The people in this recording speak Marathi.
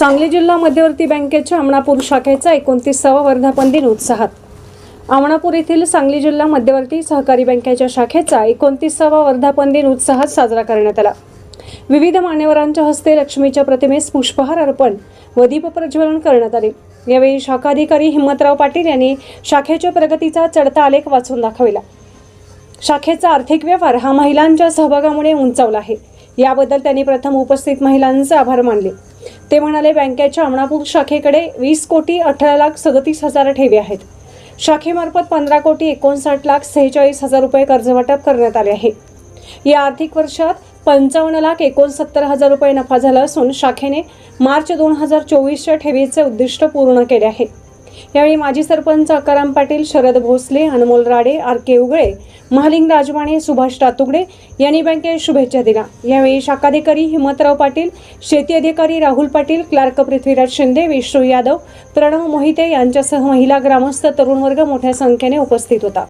सांगली जिल्हा मध्यवर्ती बँकेच्या अमणापूर शाखेचा एकोणतीसावा वर्धापन दिन उत्साहात. अमणापूर येथील सांगली जिल्हा मध्यवर्ती सहकारी बँकेच्या शाखेचा एकोणतीसावा वर्धापन दिन उत्साहात साजरा करण्यात आला. विविध मान्यवरांच्या हस्ते लक्ष्मीच्या प्रतिमेस पुष्पहार अर्पण व दीप प्रज्वलन करण्यात आले. यावेळी शाखाधिकारी हिम्मतराव पाटील यांनी शाखेच्या प्रगतीचा चढता आलेख वाचून दाखविला. शाखेचा आर्थिक व्यवहार हा महिलांच्या सहभागामुळे उंचावला आहे. याबद्दल त्यांनी प्रथम उपस्थित महिलांचे आभार मानले. ते म्हणाले बँकेच्या अमणापूर शाखेकडे वीस कोटी अठरा लाख सदतीस हजार ठेवी आहेत. शाखेमार्फत पंधरा कोटी एकोणसाठ लाख सेहेचाळीस हजार रुपये कर्जवाटप करण्यात आले आहे. या आर्थिक वर्षात पंचावन्न लाख एकोणसत्तर हजार रुपये नफा झाला असून शाखेने मार्च दोन हजार चोवीसच्या ठेवीचे उद्दिष्ट पूर्ण केले आहे. यावेळी माजी सरपंच अकाराम पाटील शरद भोसले अनमोल राडे आर के उगळे महालिंग राजमाणे सुभाष टातुगडे यांनी बँकेत शुभेच्छा दिल्या. यावेळी शाखाधिकारी हिमतराव पाटील शेती अधिकारी राहुल पाटील क्लार्क पृथ्वीराज शिंदे विष्णू यादव प्रणव मोहिते यांच्यासह महिला ग्रामस्थ तरुण वर्ग मोठ्या संख्येने उपस्थित होता.